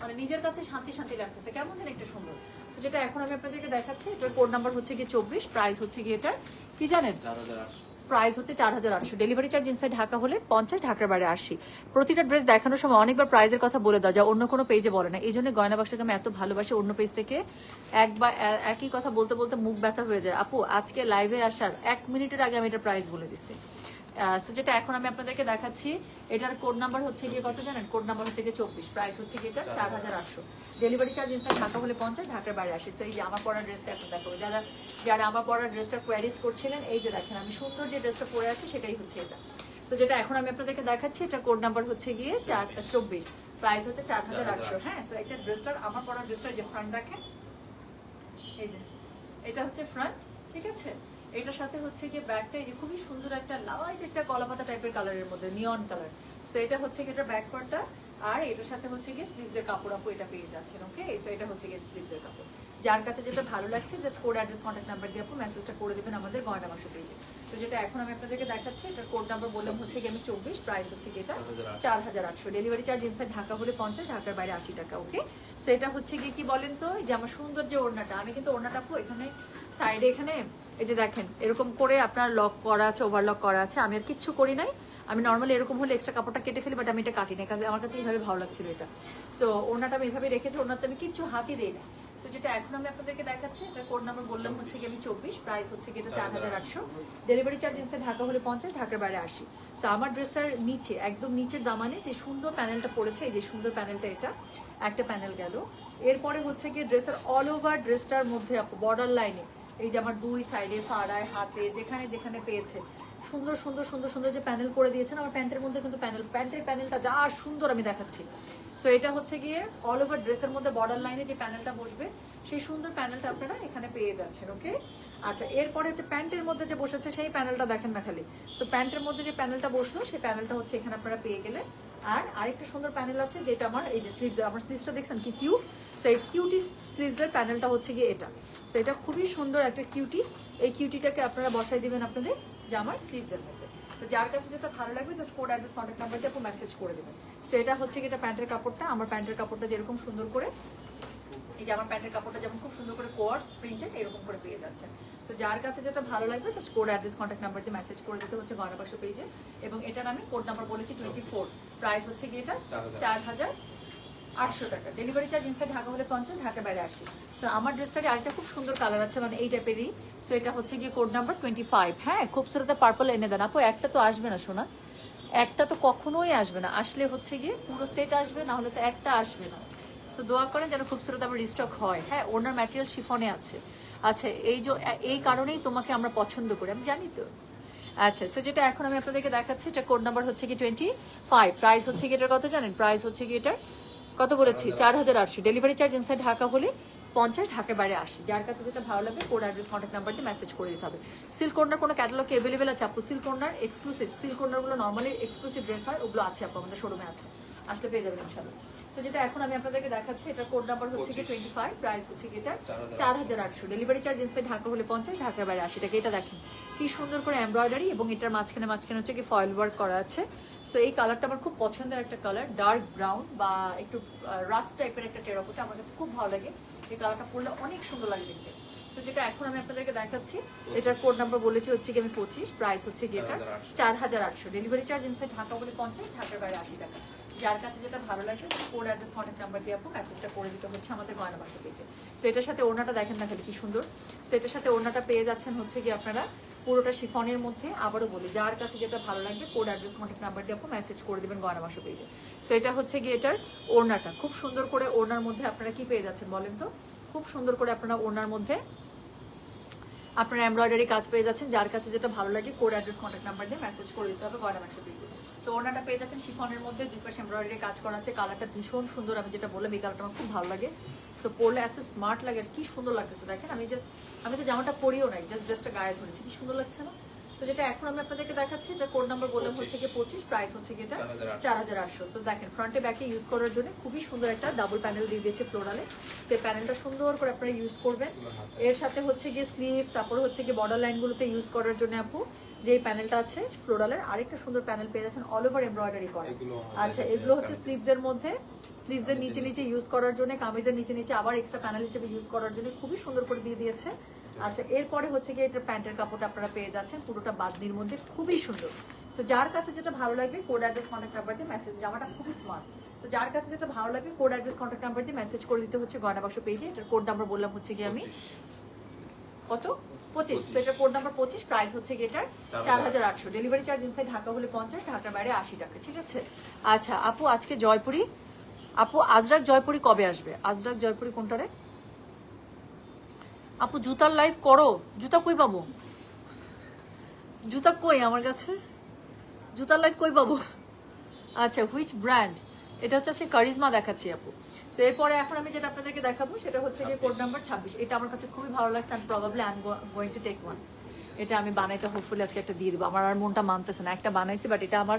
মানে নিজের কাছে শান্তি শান্তি লাগতেছে। কেমন যেন একটু সুন্দর। তো যেটা এখন আমি আপনাদেরকে দেখাচ্ছি এটার কোড নাম্বার হচ্ছে গিয়ে চব্বিশ প্রাইস হচ্ছে গিয়ে এটার কি জানেন? প্রাইস হচ্ছে চার হাজার আটশো। ডেলিভারি চার্জ ইনসাইড ঢাকা হলে পঞ্চাশ ঢাকার বাইরে আসি প্রতিটা ড্রেস দেখানোর সময় অনেকবার প্রাইজের কথা বলে দাও যা অন্য কোনো পেজে বলে না। এই জন্য গয়না বাক্সকে আমি এত ভালোবাসি অন্য পেজ থেকে একবার একই কথা বলতে বলতে মুখ ব্যথা হয়ে যায়। আপু আজকে লাইভে আসার এক মিনিটের আগে আমি এটা প্রাইস বলে দিচ্ছি সো যেটা এখন আমি আপনাদেরকে দেখাচ্ছি এটার কোড নাম্বার হচ্ছে গিয়ে কত জানেন? কোড নাম্বার হচ্ছে গিয়ে চব্বিশ। প্রাইস হচ্ছে গিয়ে এটা চার হাজার আটশো। ডেলিভারি চার্জ ইনসাইড ঢাকা হলে পঞ্চাশ ঢাকার বাইরে আসে। সো এই যে আমার পরার ড্রেসটা এখন দেখো যারা যারা আমার পরার ড্রেসটা কোয়ারিজ করছিলেন এই যে দেখেন আমি সুন্দর যে ড্রেসটা পরে আছি সেটাই হচ্ছে এটা। সো যেটা এখন আমি আপনাদেরকে দেখাচ্ছি এটা কোড নাম্বার হচ্ছে গিয়ে চার চব্বিশ। প্রাইস হচ্ছে চার হাজার আটশো। হ্যাঁ সো একটা ড্রেসটার আমার পরার ড্রেসটার যে ফ্রন্ট দেখেন এই যে এটা হচ্ছে ফ্রন্ট ঠিক আছে? এটার সাথে হচ্ছে গিয়ে ব্যাগটা এই যে খুবই সুন্দর একটা লাইট একটা কলাপাতা টাইপের কালারের মধ্যে নিয়ন কালার সো এটা হচ্ছে গিয়ে এটা ব্যাক পার্টটা আর এটার সাথে হচ্ছে গিয়ে স্লিভসের কাপড় আপু এটা পেয়ে যাচ্ছেন ওকে সো এটা হচ্ছে গিয়ে স্লিভসের কাপড়। যার কাছে যেটা ভালো লাগছে just code address contact number দিয়ে আপু মেসেজটা করে দেবেন আমাদের গয়না মাসে পেয়েছে সো যেটা এখন আমি আপনাদেরকে দেখাচ্ছি এটার কোড নাম্বার বললাম হচ্ছে গিয়ে আমি চব্বিশ প্রাইস হচ্ছে গিয়ে এটা চার হাজার আটশো। ডেলিভারি চার্জ ইনসাইড ঢাকা হলে পঞ্চাশ ঢাকার বাইরে আশি টাকা ওকে সো এটা হচ্ছে গিয়ে কি বলেন তো যে আমার সুন্দর যে ওড়নাটা আমি কিন্তু ওড়নাটা আপু এখানে সাইডে এখানে এই যে দেখেন এরকম করে আপনার লক করা আছে ওভারলক করা আছে আমি আর কিচ্ছু করি নাই। আমি নর্মালি এরকম হলে এক্সট্রা কাপড়টা কেটে ফেলি বাট আমি এটা কাটি না কাজে আমার কাছে এইভাবে ভালো লাগছিল এটা। সো ওড়নাটা আমি এইভাবে রেখেছি ওড়নাতে আমি কিচ্ছু হাতই দিই না। সো যেটা এখন আমি আপনাদেরকে দেখাচ্ছি এটা কোড নাম্বার বললাম হচ্ছে কি আমি চব্বিশ প্রাইস হচ্ছে কি এটা চার হাজার আটশো। ডেলিভারি চার্জ ইনসে ঢাকা হলে পঞ্চাশ ঢাকার বাইরে আশি। সো আমার ড্রেসটার নিচে একদম নিচের দামানে যে সুন্দর প্যানেলটা পড়েছে এই যে সুন্দর প্যানেলটা এটা একটা প্যানেল গেল। এরপরে হচ্ছে গিয়ে ড্রেসের অল ওভার ড্রেসটার মধ্যে বর্ডার লাইনে এই যে আমার দুই সাইডে ফাড়ায় হাতে, যেখানে যেখানে পেয়েছে। সুন্দর সুন্দর সুন্দর সুন্দর যে প্যানেল করে দিয়েছেন, আমার প্যান্টের মধ্যে কিন্তু প্যানেল প্যান্টের প্যানেলটা যা সুন্দর আমি দেখাচ্ছি। সো এটা হচ্ছে গিয়ে অল ওভার ড্রেসের মধ্যে বর্ডার লাইনে যে প্যানেলটা বসবে সেই সুন্দর প্যানেলটা আপনারা এখানে পেয়ে যাচ্ছেন, ওকে? আচ্ছা এরপরে হচ্ছে প্যান্টের মধ্যে যে বসেছে, সেই প্যানেলটা দেখেন না খালি। তো প্যান্টের মধ্যে যে প্যানেলটা বসল, সেই প্যানেলটা হচ্ছে এখানে আপনারা পেয়ে গেলে। আর আরেকটা সুন্দর প্যানেল আছে, যেটা আমার, এই যে স্লিভস আমার স্লিভসটা দেখছেন কি কিউট সো এই কিউটি স্লিভসের প্যানেলটা হচ্ছে গিয়ে এটা। সো এটা খুবই সুন্দর একটা কিউটি এই কিউটিটাকে আপনারা বসাই দিবেন আপনাদের জামার স্লিভসের মধ্যে। তো যার কাছে যেটা ভালো লাগবে just code address contact number দিয়ে আপনি মেসেজ করে দেবেন। সো এটা হচ্ছে কি এটা প্যান্টের কাপড়টা, আমার প্যান্টের কাপড়টা যেরকম সুন্দর করে এই যে আমার প্যান্টের কাপড়টা যেমন খুব সুন্দর করে কোয়ার্স প্রিন্টেড এরকম করে পেয়ে যাচ্ছে। তো যার কাছে যেটা ভালো লাগবে just code address contact number দিয়ে মেসেজ করে দিতে হচ্ছে গয়না বাক্স পেজে এবং এটার আমি কোড নাম্বার বলেছি টোয়েন্টি ফোর প্রাইস হচ্ছে কি এটা চার হাজার। আটশো টাকা। ডেলিভারি চার্জ ইনসাইড ঢাকা হলে পঞ্চাশ ঢাকা বাইরে আসি সো আমার ড্রেসটারই আরেকটা খুব সুন্দর কালার আছে মানে এই টাইপেরই সো এটা হচ্ছে গিয়ে কোড নাম্বার টোয়েন্টি ফাইভ হ্যাঁ খুব সুরতে পার্পল এনে দেন। আপু একটা তো আসবে না শোনা একটা তো কখনোই আসবে না। আসলে হচ্ছে গিয়ে পুরো সেট আসবে না হলে তো একটা আসবে না। সো দোয়া করেন যেন খুব সুরত আবার রিস্টক হয়। হ্যাঁ ওনার ম্যাটেরিয়াল শিফনে আছে। আচ্ছা এই যে এই কারণেই তোমাকে আমরা পছন্দ করি। আমি জানি তো। আচ্ছা সো যেটা এখন আমি আপনাদেরকে দেখাচ্ছি এটা কোড নাম্বার হচ্ছে কি টোয়েন্টি ফাইভ প্রাইস হচ্ছে কি এটার কত জানেন? প্রাইস হচ্ছে কি এটার? কত বলেছি? চার হাজার আটশো। ডেলিভারি চার্জ ইনসাইড ঢাকা হলে পঞ্চাশ ঢাকার বাইরে আসি। যার কাছে যেটা ভালো লাগবে কোড অ্যাড্রেস কন্ট্যাক্ট নাম্বার দিয়ে মেসেজ করে দিতে হবে। সিল্ক কর্নার কোনো ক্যাটালগ অ্যাভেলেবেল আছে আপু? সিল্ক কর্নার এক্সক্লুসিভ সিল্ক কর্নারগুলো নর্মালি এক্সক্লুসিভ ড্রেস হয় ওগুলো আছে আপু আমাদের শোরুমে আছে। আসলে পেয়ে যাবেন ইনশাল্লাহ সো যেটা এখন আমি আপনাদেরকে দেখাচ্ছি এটার কোড নাম্বার হচ্ছে কি টোয়েন্টি ফাইভ প্রাইস হচ্ছে কি এটা চার হাজার আটশো। ডেলিভারি চার্জ ইনসাইড ঢাকা হলে পঞ্চাশ ঢাকার বাইরে আশি টাকা এটা দেখেন কি সুন্দর করে এমব্রয়ডারি এবং এটার মাঝখানে মাঝখানে হচ্ছে কি ফয়েল ওয়ার্ক করা আছে। সো এই কালারটা আমার খুব পছন্দের একটা কালার ডার্ক ব্রাউন বা একটু রাস্ট টাইপের একটা টেরাকোটা আমার কাছে খুব ভালো লাগে। এই কালারটা পরলে অনেক সুন্দর লাগে দেখতে। সো যেটা এখন আমি আপনাদেরকে দেখাচ্ছি এটার কোড নাম্বার বলেছি হচ্ছে কি আমি পঁচিশ প্রাইস হচ্ছে গেটার এটা চার হাজার আটশো। ডেলিভারি চার্জ ইনসাইড ঢাকা বলে পঞ্চাশ ঢাকার বাইরে আশি টাকা। যার কাছে যেটা ভালো লাগে কোড অ্যাড্রেস কন্ট্যাক্ট নাম্বার দিয়ে আপনি মেসেজটা করে দিতে হচ্ছে আমাদের গয়না বাক্স পেজে। সো এটার সাথে ওড়নাটা দেখেন না খালি কি সুন্দর। সো এটার সাথে ওড়নাটা পেয়ে যাচ্ছেন হচ্ছে কি আপনারা পুরোটা শিফনের মধ্যে আবারও বলি, যার কাছে যেটা ভালো লাগবে কোড অ্যাড্রেস কন্ট্যাক্ট নাম্বার দিয়ে আপনি মেসেজ করে দেবেন গয়না বাক্স পেজে। সো এটা হচ্ছে গিয়ে এটার ওড়নাটা। খুব সুন্দর করে ওড়নার মধ্যে আপনারা কি পেয়ে যাচ্ছেন বলেন তো? খুব সুন্দর করে আপনারা ওড়নার মধ্যে আপনারা এমব্রয়ডারি কাজ পেয়ে যাচ্ছেন, যার কাছে যেটা ভালো লাগে কোড অ্যাড্রেস কন্ট্যাক্ট নাম্বার দিয়ে মেসেজ করে দিতে হবে, গয়না ব্যবসা পেয়েছে সো ওনাটা পেয়ে যাচ্ছেন শিফনের মধ্যে, দুই পাশে এমব্রয়ডারি কাজ করা আছে, কালারটা ভীষণ সুন্দর, আমি যেটা বললাম, এই কালারটা আমার খুব ভালো লাগে। সো পরলে এত স্মার্ট লাগে, আর কি সুন্দর লাগতেছে, দেখেন, আমি জাস্ট আমি তো জামাটা পরিও নাই জাস্ট ড্রেসটা গায়ে ধরেছি, কি সুন্দর লাগছে না? সো যেটা এখন আমি আপনাদেরকে দেখাচ্ছি এটা কোড নাম্বার বললাম হচ্ছে কি পঁচিশ। প্রাইস হচ্ছে কি এটা চার হাজার আটশো। সো দেখেন ফ্রন্টে ব্যাকে ইউজ করার জন্য খুবই সুন্দর একটা ডাবল প্যানেল দিয়ে দিয়েছে ফ্লোরালে সেই প্যানেলটা সুন্দর করে আপনারা ইউজ করবেন। এর সাথে হচ্ছে গিয়ে স্লিভস তারপর হচ্ছে গিয়ে বর্ডার লাইন গুলোতে ইউজ করার জন্য আপু যে প্যানেলটা আছে ফ্লোরালের আরেকটা সুন্দর প্যানেল পেয়ে যাচ্ছেন অল ওভার এমব্রয়ডারি করা। আচ্ছা এগুলো হচ্ছে স্লিভস এর মধ্যে। স্লিভস এর নিচে নিচে। ইউজ করার জন্য কামিজের নিচে নিচে আবার এক্সট্রা প্যানেল হিসেবে ইউজ করার জন্য খুবই সুন্দর করে দিয়ে দিয়েছে। আচ্ছা এরপরে হচ্ছে গিয়ে এটা প্যান্টের কাপড়টা আপনারা পেয়ে যাচ্ছেন পুরোটা বাদনির মধ্যে খুবই সুন্দর। সো যার কাছে যেটা ভালো লাগবে কোড অ্যাড্রেস কন্ট্যাক্ট নাম্বার দিয়ে মেসেজ জামাটা খুবই স্মার্ট তো যার কাছে যেটা ভালো লাগবে কোড অ্যাড্রেস কন্ট্যাক্ট নাম্বার দিয়ে মেসেজ করে দিতে হচ্ছে গয়না বাক্স পেজে এটার কোড নাম্বার বললাম হচ্ছে গিয়ে আমি। কত? পঁচিশ। এটা কোড নাম্বার পঁচিশ প্রাইস হচ্ছে গিয়ে এটার চার হাজার আটশো। ডেলিভারি চার্জ ইনসাইড ঢাকা হলে পঞ্চাশ ঢাকার বাইরে আশি টাকা ঠিক আছে? আচ্ছা আপু আজকে জয়পুরি? আপু আজরাক জয়পুরি কবে আসবে? আজরাক জয়পুরি কোনটারে আপু জুতার লাইভ করো। জুতা কই পাবো? জুতা কই আমার কাছে? জুতার লাইভ কই পাবো? আচ্ছা হুইচ ব্র্যান্ড এটা হচ্ছে সে কারিজমা দেখাচ্ছি আপু। তো এরপরে এখন আমি যেটা আপনাদেরকে দেখাবো সেটা হচ্ছে গিয়ে কোড নাম্বার ছাব্বিশ। এটা আমার কাছে খুবই ভালো লাগছে and probably I am going to take one এটা আমি বানাইতে হোপফুলি আজকে একটা দিয়ে দেবো। আমার আর মনটা মানতেছে না। একটা বানাইছি বাট এটা আমার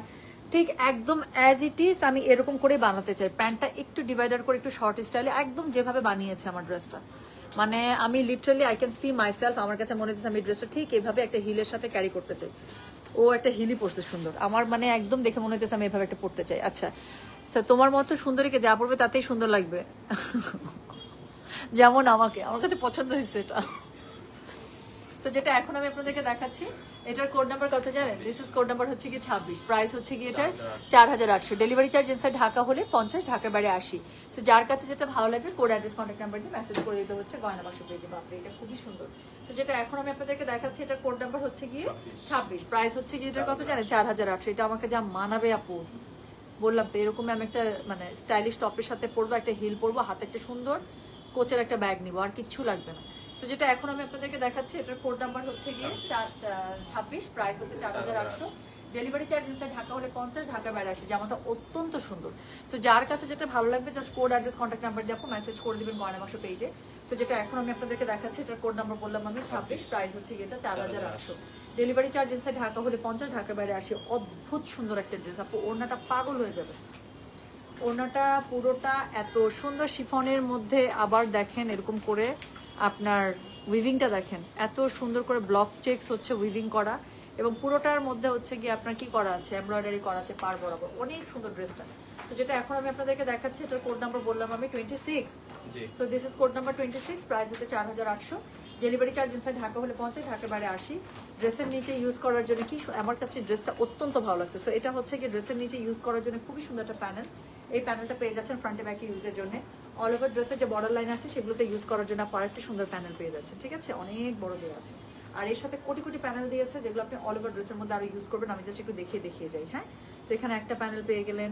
ঠিক একদম অ্যাজ ইট ইজ আমি এরকম করে বানাতে চাই। প্যান্টটা একটু ডিভাইডার করে একটু শর্ট স্টাইলে একদম যেভাবে বানিয়েছে আমার ড্রেসটা মানে আমি literally I can see myself আমার কাছে মনে হচ্ছে আমি ড্রেসটা ঠিক এইভাবে একটা হিলের সাথে ক্যারি করতে চাই। ও একটা হিলি পরছে সুন্দর। আমার মানে একদম দেখে মনে হচ্ছে আমি এভাবে একটা পড়তে চাই। আচ্ছা স্যার তোমার মতো সুন্দরীকে যা পড়বে তাতেই সুন্দর লাগবে। যেমন আমাকে। আমার কাছে পছন্দ হয়েছে এটা। সো যেটা এখন আমি আপনাদেরকে দেখাচ্ছি এটার কোড নাম্বার কত জানেন? দিস ইজ কোড নাম্বার হচ্ছে কি ছাব্বিশ। প্রাইস হচ্ছে কি এটার চার হাজার আটশো। ডেলিভারি চার্জ ইনসাইড ঢাকা হলে পঞ্চাশ ঢাকার বাইরে আশি। সো যার কাছে যেটা ভালো লাগবে কোড অ্যাড্রেস কন্ট্যাক্ট নাম্বার দিয়ে মেসেজ করে দিতে হচ্ছে। গয়না বাক্স পেয়ে যাব। আপনি এটা খুবই সুন্দর। তো যেটা এখন আমি আপনাদেরকে দেখাচ্ছি এটার কোড নাম্বার হচ্ছে গিয়ে ছাব্বিশ। প্রাইস হচ্ছে কি এটার কত জানেন? চার হাজার আটশো। এটা আমাকে যা মানাবে আপু। বললাম তো এরকম আমি একটা মানে স্টাইলিশ টপের সাথে পরবো একটা হিল পরবো হাতে একটা সুন্দর কোচের একটা ব্যাগ নিবো আর কিচ্ছু লাগবে না। তো যেটা এখন আমি আপনাদেরকে দেখাচ্ছি এটার কোড নাম্বার হচ্ছে গিয়ে চার- ছাব্বিশ প্রাইস হচ্ছে চার হাজার আটশো। ডেলিভারি চার্জ ইনসাইড ঢাকা হলে পঞ্চাশ ঢাকা বাইরে আসে। জামাটা অত্যন্ত সুন্দর। সো যার কাছে যেটা ভালো লাগবে just code address contact number দিয়ে মেসেজ করে দিবেন গয়না বাক্স পেজে সো যেটা এখন আমি আপনাদেরকে দেখাচ্ছি এটার কোড নাম্বার বললাম আমি ছাব্বিশ। প্রাইস হচ্ছে গিয়ে এটা চার হাজার আটশো। ডেলিভারি চার্জ ইনসাইড ঢাকা হলে পঞ্চাশ ঢাকার বাইরে আসে অদ্ভুত সুন্দর একটা ড্রেস আপু ওড়নাটা পাগল হয়ে যাবে। ওনাটা পুরোটা এত সুন্দর শিফনের মধ্যে আবার দেখেন এরকম করে আপনার উইভিংটা দেখেন। এত সুন্দর করে ব্লক চেকস হচ্ছে উইভিং করা এবং পুরোটার মধ্যে হচ্ছে গিয়ে আপনার কি করা আছে? এমব্রয়ডারি করা আছে পার বরাবর। অনেক সুন্দর ড্রেসটা সো যেটা এখন আমি আপনাদেরকে দেখাচ্ছি এটার কোড নাম্বার বললাম আমি twenty six so this is code number twenty six price হচ্ছে চার হাজার আটশো। ডেলিভারি চার্জ ইনসাইড ঢাকা হলে পৌঁছে ঢাকার বাইরে আসি। ড্রেসের নিচে ইউজ করার জন্য কি, আমার কাছে ড্রেসটা অত্যন্ত ভালো লাগছে। সো এটা হচ্ছে কি ড্রেসের নিচে ইউজ করার জন্য খুবই সুন্দর একটা প্যানেল এই প্যানেলটা পেয়ে যাচ্ছেন ফ্রন্টে ব্যাকে ইউজের জন্য। অল ওভার ড্রেসের যে বর্ডার লাইন আছে, সেগুলোতে ইউজ করার জন্য আপনার একটা সুন্দর প্যানেল পেয়ে যাচ্ছে ঠিক আছে? অনেক বড় দেওয়া আছে। আর এর সাথে কোটি কোটি প্যানেল দিয়েছে, যেগুলো আপনি অল ওভার ড্রেসের মধ্যে আরও ইউজ করবেন। আমি জাস্ট একটু দেখিয়ে দেখিয়ে যাই হ্যাঁ? তো এখানে একটা প্যানেল পেয়ে গেলেন।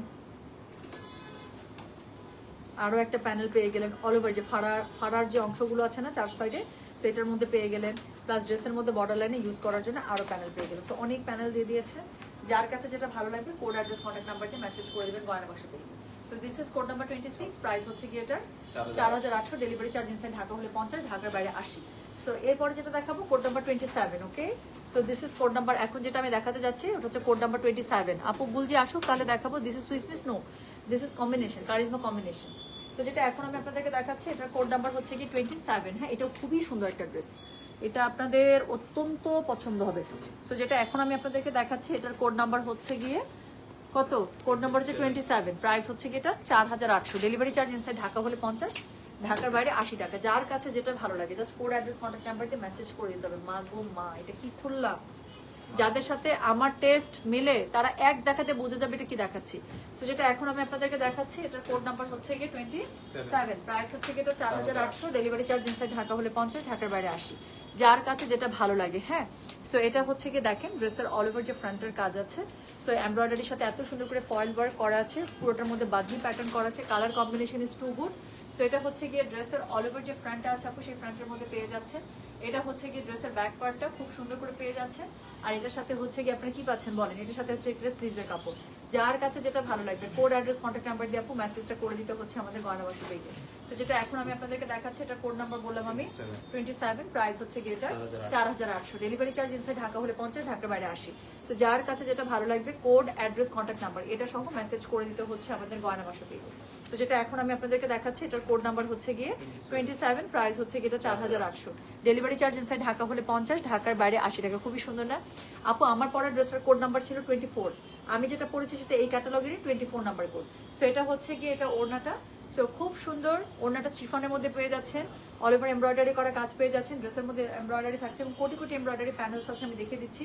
আরও একটা প্যানেল পেয়ে গেলেন। অল ওভার যে ফাড়ার ফাড়ার যে অংশগুলো আছে না, চার সাইডে সেটার মধ্যে পেয়ে গেলেন প্লাস ড্রেসের মধ্যে বর্ডার লাইনে ইউজ করার জন্য আরও প্যানেল পেয়ে গেলেন। তো অনেক প্যানেল দিয়ে দিয়েছে। যার কাছে যেটা ভালো লাগবে code address contact number message করে দেবেন গয়না বাক্স পেয়েছে so this is code number twenty six price হচ্ছে কি এটার চার হাজার আটশো। ডেলিভারি চার্জ ইনসাইড ঢাকা হলে পঞ্চাশ ঢাকার বাইরে আশি। সো এরপরে যেটা দেখাবো code number twenty seven okay so this is code number এখন যেটা আমি দেখাতে যাচ্ছি ওটা হচ্ছে কোড নাম্বার টোয়েন্টি সেভেন আপু বুলজি আসুক তাহলে দেখাবো this is swiss miss no this is combination charisma combination so যেটা এখন আমি আপনাদেরকে দেখাচ্ছি এটার কোড নাম্বার হচ্ছে কি টোয়েন্টি সেভেন হ্যাঁ এটাও খুবই সুন্দর একটা ড্রেস এটা আপনাদের অত্যন্ত পছন্দ হবে। সো যেটা এখন আমি আপনাদেরকে দেখাচ্ছি এটার কোড নাম্বার হচ্ছে গিয়ে কত? কোড নাম্বার হচ্ছে টোয়েন্টি সেভেন প্রাইস হচ্ছে কি এটা চার হাজার আটশো। ডেলিভারি চার্জ ইনসাইড ঢাকা হলে পঞ্চাশ ঢাকার বাইরে আশি টাকা। যার কাছে যেটা ভালো লাগে just code address contact number দিয়ে মেসেজ করে দিতে হবে। মা গো মা এটা কি খুললাম? যাদের সাথে আমার টেস্ট মিলে তারা এক দেখাতে বুঝে যাবে এটা কি দেখাচ্ছি। সো যেটা এখন আমি আপনাদেরকে দেখাচ্ছি এটার কোড নাম্বার হচ্ছে গিয়ে টোয়েন্টি সেভেন প্রাইস হচ্ছে গিয়ে এটা চার হাজার আটশো ডেলিভারি চার্জ ইনসাইড ঢাকা হলে পঞ্চাশ ঢাকার বাইরে আসি যার কাছে যেটা ভালো লাগে হ্যাঁ? সো এটা হচ্ছে গিয়ে দেখেন ড্রেসের অল ওভার যে ফ্রন্টের কাজ আছে। সো এমব্রয়ডারির সাথে এত সুন্দর করে ফয়েল ওয়ার্ক করা আছে পুরোটার মধ্যে বাদনি প্যাটার্ন করা আছে colour combination is too good so এটা হচ্ছে গিয়ে ড্রেসের অল ওভার যে ফ্রন্টটা আছে আপু সেই ফ্রন্টের মধ্যে পেয়ে যাচ্ছে এটা হচ্ছে গিয়ে ড্রেসের ব্যাক পার্টটা খুব সুন্দর করে পেয়ে যাচ্ছে আর এটার সাথে হচ্ছে কি আপনারা কি পাচ্ছেন বলেন? এটার সাথে হচ্ছে ড্রেস স্লিভসের কাপড়। যার কাছে যেটা ভালো লাগবে কোড অ্যাড্রেস কন্ট্যাক্ট নাম্বার দিয়ে আপু মেসেজটা করে দিতে হচ্ছে আমাদের গয়না গয়নাবাসী পেজে তো যেটা এখন আমি আপনাদেরকে দেখাচ্ছি, এটা কোড নাম্বার বললাম আমি টোয়েন্টি সেভেন প্রাইস হচ্ছে গিয়ে এটা চার হাজার আটশো। ডেলিভারি চার্জ ইনসাইড ঢাকা হলে পঞ্চাশ, ঢাকার বাইরে আসি সো যার কাছে যেটা ভালো লাগবে কোড অ্যাড্রেস কন্ট্যাক্ট নাম্বার এটা সহ মেসেজ করে দিতে হচ্ছে আমাদের গয়না গয়নাবাসী পেজে তো যেটা এখন আমি আপনাদেরকে দেখাচ্ছি, এটার কোড নাম্বার হচ্ছে গিয়ে টোয়েন্টি সেভেন প্রাইস হচ্ছে গিয়ে এটা চার হাজার আটশো। ডেলিভারি চার্জ ইনসাইড ঢাকা হলে পঞ্চাশ, ঢাকার বাইরে আশি টাকা। খুবই সুন্দর না? আপু, আমার পরের ড্রেসটার কোড নাম্বার ছিল টোয়েন্টি ফোর আমি যেটা পড়েছি সেটা এই ক্যাটালগেরই twenty four number code so এটা হচ্ছে গিয়ে এটা ওড়নাটা। সো খুব সুন্দর। ওড়নাটা শিফনের মধ্যে পেয়ে যাচ্ছেন। অল ওভার এমব্রয়ডারি করা কাজ পেয়ে যাচ্ছেন। ড্রেসের মধ্যে এমব্রয়ডারি থাকছে এবং কোটি কোটি এমব্রয়ডারি প্যানেলস আছে আমি দেখিয়ে দিচ্ছি।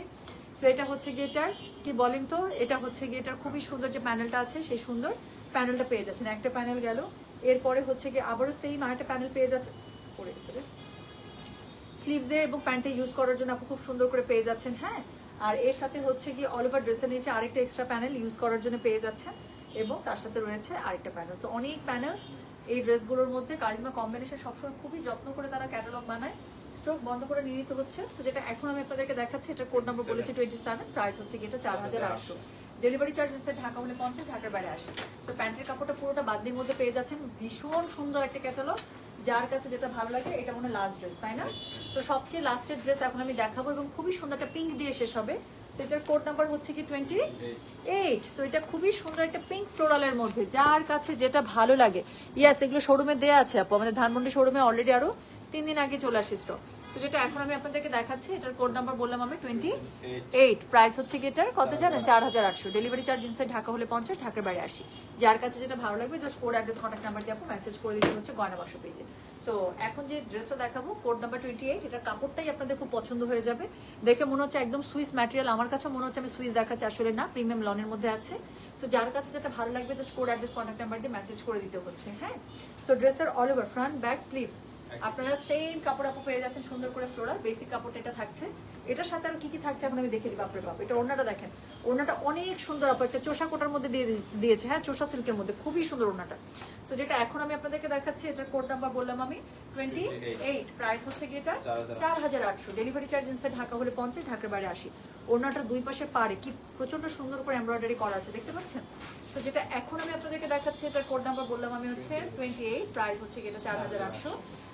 সো এটা হচ্ছে গিয়ে এটার, কি বলেন তো? এটা হচ্ছে গিয়ে এটার খুবই সুন্দর যে প্যানেলটা আছে, সেই সুন্দর প্যানেলটা পেয়ে যাচ্ছেন। একটা প্যানেল গেল। এরপরে হচ্ছে গিয়ে আবারও সেম আরেকটা প্যানেল পেয়ে যাচ্ছে। পড়ে গেছে রে। স্লিভসে এবং প্যান্টে ইউজ করার জন্য আপনি খুব সুন্দর করে পেয়ে যাচ্ছেন হ্যাঁ? আর এর সাথে হচ্ছে কি অল ওভার ড্রেসের নিচে আরেকটা এক্সট্রা প্যানেল ইউজ করার জন্য পেয়ে যাচ্ছেন এবং তার সাথে রয়েছে আরেকটা প্যানেল সো অনেক প্যানেলস এই ড্রেসগুলোর মধ্যে কারিজমা কম্বিনেশন সবসময় খুবই যত্ন করে তারা ক্যাটালগ বানায়। স্ট্রোক বন্ধ করে নিয়ে নিতে হচ্ছে। সো যেটা এখন আমি আপনাদেরকে দেখাচ্ছি এটা কোড নাম্বার বলেছি টোয়েন্টি সেভেন প্রাইস হচ্ছে কি এটা চার হাজার আটশো। ডেলিভারি চার্জ এসে ঢাকা হলে পঞ্চাশ ঢাকার বাইরে আসে সো প্যান্টের কাপড়টা পুরোটা বাদনির মধ্যে পেয়ে যাচ্ছেন। ভীষণ সুন্দর একটা ক্যাটালগ যার কাছে যেটা ভালো লাগে, এটা মনে লাস্ট ড্রেস তাই না? সো সবচেয়ে লাস্টের ড্রেস এখন আমি দেখাবো এবং খুবই সুন্দর একটা পিঙ্ক দিয়ে শেষ হবে। সেটার কোড নাম্বার হচ্ছে কি টোয়েন্টি এইট সো এটা খুবই সুন্দর একটা পিঙ্ক ফ্লোরালের মধ্যে, যার কাছে যেটা ভালো লাগে। ইয়াস এগুলো শোরুমে দেওয়া আছে, আপু। আমাদের ধানমন্ডি শোরুমে অলরেডি আরও তিন দিন আগে চলে আসিস স্টক সো যেটা এখন আমি আপনাদেরকে দেখাচ্ছি এটার কোড নাম্বার বললাম আমি টোয়েন্টি এইট প্রাইস হচ্ছে কি এটার? কত জানেন? চার হাজার আটশো। ডেলিভারি চার্জ ইনসাইড ঢাকা হলে পঞ্চাশ ঢাকার বাইরে আসি যার কাছে যেটা ভালো লাগবে just code address contact number দিয়ে আপনি মেসেজ করে দিতে হচ্ছে গয়না বাক্স পেজে সো এখন যে ড্রেসটা দেখাবো কোড নাম্বার টোয়েন্টি এইট এটার কাপড়টাই আপনাদের খুব পছন্দ হয়ে যাবে। দেখে মনে হচ্ছে একদম সুইস ম্যাটেরিয়াল আমার কাছে মনে হচ্ছে আমি সুইস দেখাচ্ছি আসলে না প্রিমিয়াম লনের মধ্যে আছে। সো যার কাছে যেটা ভালো লাগবে just code address contact number দিয়ে মেসেজ করে দিতে হচ্ছে হ্যাঁ? সো ড্রেসের all over front back sleeves আপনারা সেম কাপড় আপু পেয়ে যাচ্ছেন সুন্দর করে ফ্লোরাল বেসিক কাপড়টা এটা থাকছে। এটার সাথে আর কি কি থাকছে এখন আমি দেখে দিব আপনার বাপ এটা ওড়নাটা দেখেন। ওড়নাটা অনেক সুন্দর আপু একটা চোষা কোটার মধ্যে দিয়ে দিয়েছে হ্যাঁ চোষা সিল্কের মধ্যে। খুবই সুন্দর ওড়নাটা। সো যেটা এখন আমি আপনাদেরকে দেখাচ্ছি এটার কোড নাম্বার বললাম আমি টোয়েন্টি এইট প্রাইস হচ্ছে কি এটা চার হাজার আটশো। ডেলিভারি চার্জ ইনসাইড ঢাকা হলে পঞ্চাশ ঢাকার বাইরে আসি ওড়নাটার দুই পাশে পারে কি প্রচণ্ড সুন্দর করে এমব্রয়ডারি করা আছে দেখতে পাচ্ছেন? সো যেটা এখন আমি আপনাদেরকে দেখাচ্ছি এটার কোড নাম্বার বললাম আমি হচ্ছে টোয়েন্টি এইট প্রাইস হচ্ছে কি এটা? চার হাজার আটশো।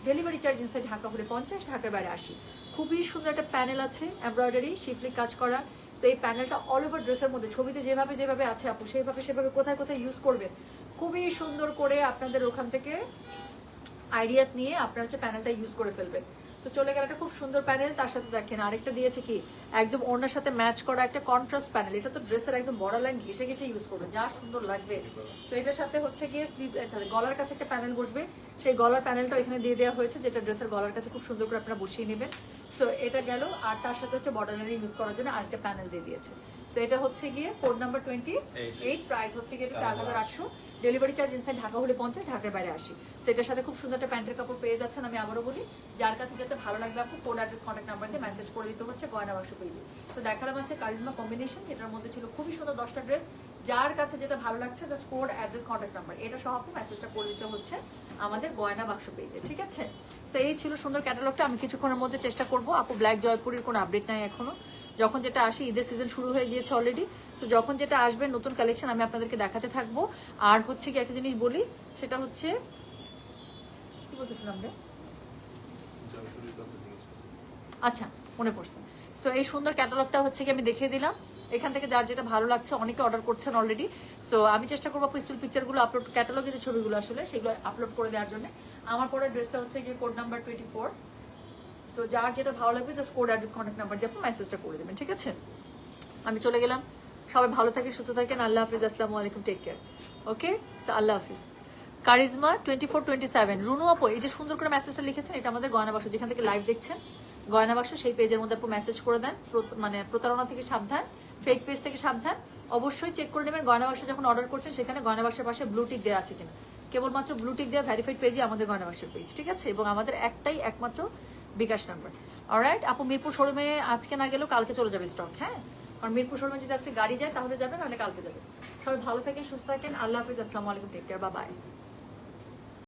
ডেলিভারি চার্জ ইনসাইড ঢাকা হলে পঞ্চাশ, ঢাকার বাইরে আসি খুবই সুন্দর একটা প্যানেল আছে, এমব্রয়ডারি, শিফলি কাজ করা। তো এই প্যানেলটা অল ওভার ড্রেসের মধ্যে, ছবিতে যেভাবে যেভাবে আছে আপু, সেভাবে সেভাবে কোথায় কোথায় ইউজ করবেন। খুবই সুন্দর করে আপনাদের ওখান থেকে আইডিয়াস নিয়ে আপনারা হচ্ছে প্যানেলটা ইউজ করে ফেলবেন। তো চলে গেল একটা খুব সুন্দর প্যানেল তার সাথে দেখেন আরেকটা দিয়েছে কি একদম ওনার সাথে ম্যাচ করা একটা কন্ট্রাস্ট প্যানেল এটা তো ড্রেসের একদম বড় লাইন ঘেসে ঘেসে ইউজ করবে যা সুন্দর লাগবে। তো এটার সাথে হচ্ছে গিয়ে স্লিভ গলার কাছে একটা প্যানেল বসবে সেই গলার প্যানেলটা এখানে দিয়ে দেওয়া হয়েছে যেটা ড্রেসের গলার কাছে খুব সুন্দর করে আপনারা বসিয়ে নেবেন। সো এটা গেল আর তার সাথে হচ্ছে বর্ডার লাইন ইউজ করার জন্য আরেকটা প্যানেল দিয়ে দিয়েছে। সো এটা হচ্ছে গিয়ে code number twenty eight price হচ্ছে গিয়ে এটা চার হাজার আটশো। ডেলিভারি চার্জ ইনসাইড ঢাকা হলে পঞ্চাশ ঢাকার বাইরে আসি। সেটার সাথে খুব সুন্দর একটা প্যান্টের কাপড় পেয়ে যাচ্ছেন, আমি আবারও বলি। যার কাছে যাতে ভালো লাগবে আপনি কোড অ্যাড্রেস কন্ট্যাক্ট নাম্বার দিয়ে মেসেজ করে দিতে হচ্ছে, গয়না বাক্স পেজে তো দেখালাম আছে কারিজমা কম্বিনেশন এটার মধ্যে ছিল খুবই সুন্দর দশটা ড্রেস যার কাছে যেটা ভালো লাগছে just code address contact number এটা সহ আপনি মেসেজটা করে দিতে হচ্ছে আমাদের গয়না বাক্স পেজে ঠিক আছে? তো এই ছিল সুন্দর ক্যাটালগটা আমি কিছুক্ষণের মধ্যে চেষ্টা করব। আপু ব্ল্যাক জয়পুরের কোনো আপডেট নাই এখনও। যখন যেটা আসে, ঈদের সিজন শুরু হয়ে গিয়েছে অলরেডি তো যখন যেটা আসবে নতুন কালেকশন আমি আপনাদেরকে দেখাতে থাকব। আর হচ্ছে কি একটা জিনিস বলি, সেটা হচ্ছে, কি বলতেছিলাম রে? আচ্ছা মনে পড়ছে। সো এই সুন্দর ক্যাটালগটা হচ্ছে কি আমি দেখিয়ে দিলাম। এখান থেকে যার যেটা ভালো লাগছে, অনেকে অর্ডার করছেন অলরেডি সো আমি চেষ্টা করব স্টিল পিকচারগুলো আপলোড ক্যাটালগে যে ছবিগুলো আসলে, সেগুলো আপলোড করে দেওয়ার জন্য। আমার পরের ড্রেসটা হচ্ছে গিয়ে code number twenty four so যার যেটা ভালো লাগবে just code address contact number দিয়ে আপনি মেসেজটা করে দেবেন, ঠিক আছে? আমি চলে গেলাম। সবাই ভালো থাকে, সুস্থ থাকেন। আল্লাহ হাফিজ, আসসালামু আলাইকুম টেক কেয়ার ওকে আল্লাহ হাফিজ। Charisma twenty four twenty seven Runu আপু, এই যে সুন্দর করে মেসেজটা লিখেছেন, এটা আমাদের গয়না যেখান থেকে লাইভ দেখছেন, গয়না সেই পেজের মধ্যে আপু মেসেজ করে দেন মানে প্রতারণা থেকে সাবধান ফেক পেজ থেকে সাবধান। অবশ্যই চেক করে নেবেন, গয়না যখন অর্ডার করছেন, সেখানে গয়না বাক্সের পাশে ব্লুটিক দেওয়া আছে কিনা। কেবলমাত্র ব্লুটিক দেওয়া ভেরিফাইড পেজই আমাদের গয়না বাক্সের পেজ ঠিক আছে? এবং আমাদের একটাই একমাত্র বিকাশ নাম্বার অলরাইট আপু, মিরপুর শোরুমে আজকে না গেলেও কালকে চলে যাবে স্টক হ্যাঁ? কারণ মিরপুর শোরুমে যদি আজকে গাড়ি যায়, তাহলে যাবে, নাহলে কালকে যাবে। সবাই ভালো থাকেন, সুস্থ থাকেন। আল্লাহ হাফিজ, আসসালামু আলাইকুম টেক কেয়ার বা বাই